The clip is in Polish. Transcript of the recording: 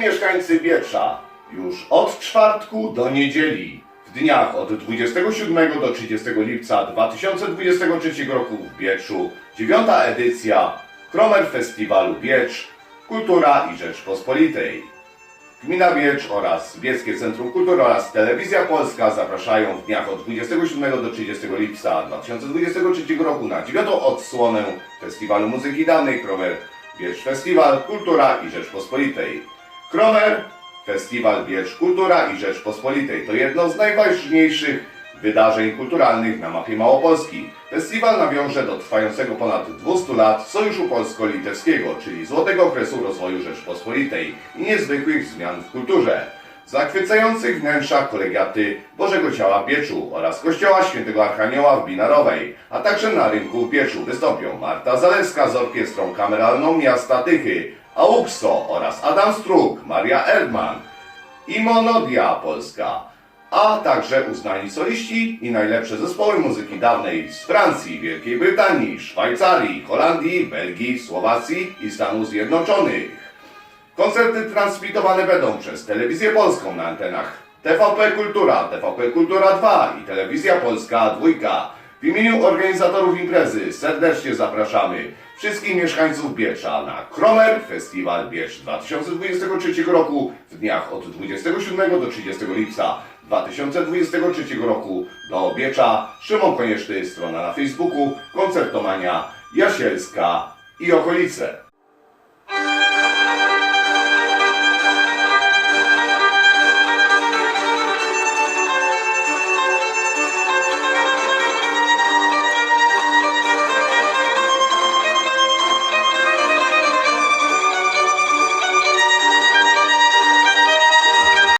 mieszkańcy Wietrza już od czwartku do niedzieli w dniach od 27 do 30 lipca 2023 roku w Wietrzu dziewiąta edycja Kromer Festiwalu Wiecz Kultura i Rzeczpospolitej. Gmina Wiecz oraz Bieskie Centrum Kultury oraz Telewizja Polska zapraszają w dniach od 27 do 30 lipca 2023 roku na dziewiątą odsłonę Festiwalu Muzyki Danej Kromer Wiecz Festiwal Kultura i Rzeczpospolitej. Kromer Festiwal Wiecz Kultura i Rzeczpospolitej to jedno z najważniejszych wydarzeń kulturalnych na mapie Małopolski. Festiwal nawiąże do trwającego ponad 200 lat Sojuszu Polsko-Litewskiego, czyli złotego okresu rozwoju Rzeczpospolitej i niezwykłych zmian w kulturze. W zachwycających wnętrzach kolegiaty Bożego Ciała w Bieczu oraz Kościoła Świętego Archanioła w Binarowej, a także na rynku w Bieczu wystąpią Marta Zalewska z orkiestrą kameralną miasta Tychy, Auxo oraz Adam Struk, Maria Erdman i Monodia Polska, a także uznani soliści i najlepsze zespoły muzyki dawnej z Francji, Wielkiej Brytanii, Szwajcarii, Holandii, Belgii, Słowacji i Stanów Zjednoczonych. Koncerty transmitowane będą przez Telewizję Polską na antenach TVP Kultura, TVP Kultura 2 i Telewizja Polska 2. W imieniu organizatorów imprezy serdecznie zapraszamy wszystkich mieszkańców Biecza na Kromer Festiwal Biecz 2023 roku w dniach od 27 do 30 lipca 2023 roku do Biecza. Szymon Konieczny, strona na Facebooku, Koncertomania Jasielska i okolice.